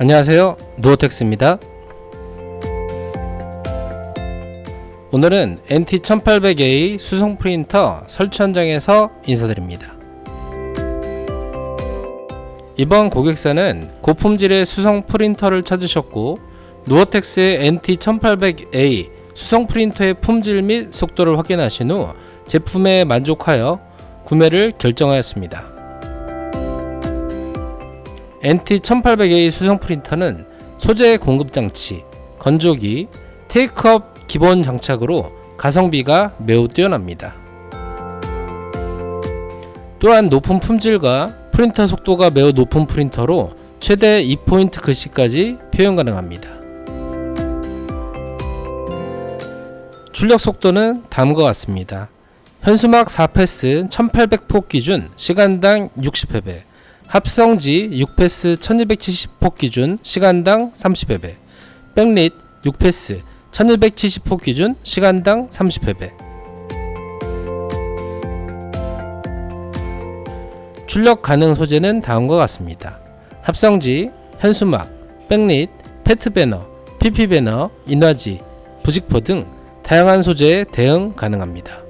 안녕하세요. 노어텍스입니다. 오늘은 NT1800A 수성 프린터 설치 현장에서 인사드립니다. 이번 고객사는 고품질의 수성 프린터를 찾으셨고 누어텍스의 NT1800A 수성 프린터의 품질 및 속도를 확인하신 후 제품에 만족하여 구매를 결정하였습니다. NT1800A 수성 프린터는 소재 공급 장치, 건조기, 테이크업 기본 장착으로 가성비가 매우 뛰어납니다. 또한 높은 품질과 프린터 속도가 매우 높은 프린터로 최대 2포인트 글씨까지 표현 가능합니다. 출력 속도는 다음과 같습니다. 현수막 4패스 1800폭 기준 시간당 60회배, 합성지 6패스 1270폭 기준 시간당 30회배, 백릿 6패스 1270폭 기준 시간당 30회배. 출력 가능 소재는 다음과 같습니다. 합성지, 현수막, 백릿, 페트 배너, PP 배너, 인화지, 부직포 등 다양한 소재에 대응 가능합니다.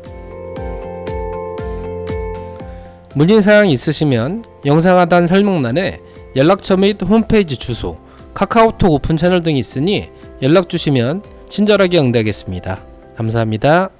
문의사항 있으시면 영상 하단 설명란에 연락처 및 홈페이지 주소, 카카오톡 오픈 채널 등이 있으니 연락 주시면 친절하게 응대하겠습니다. 감사합니다.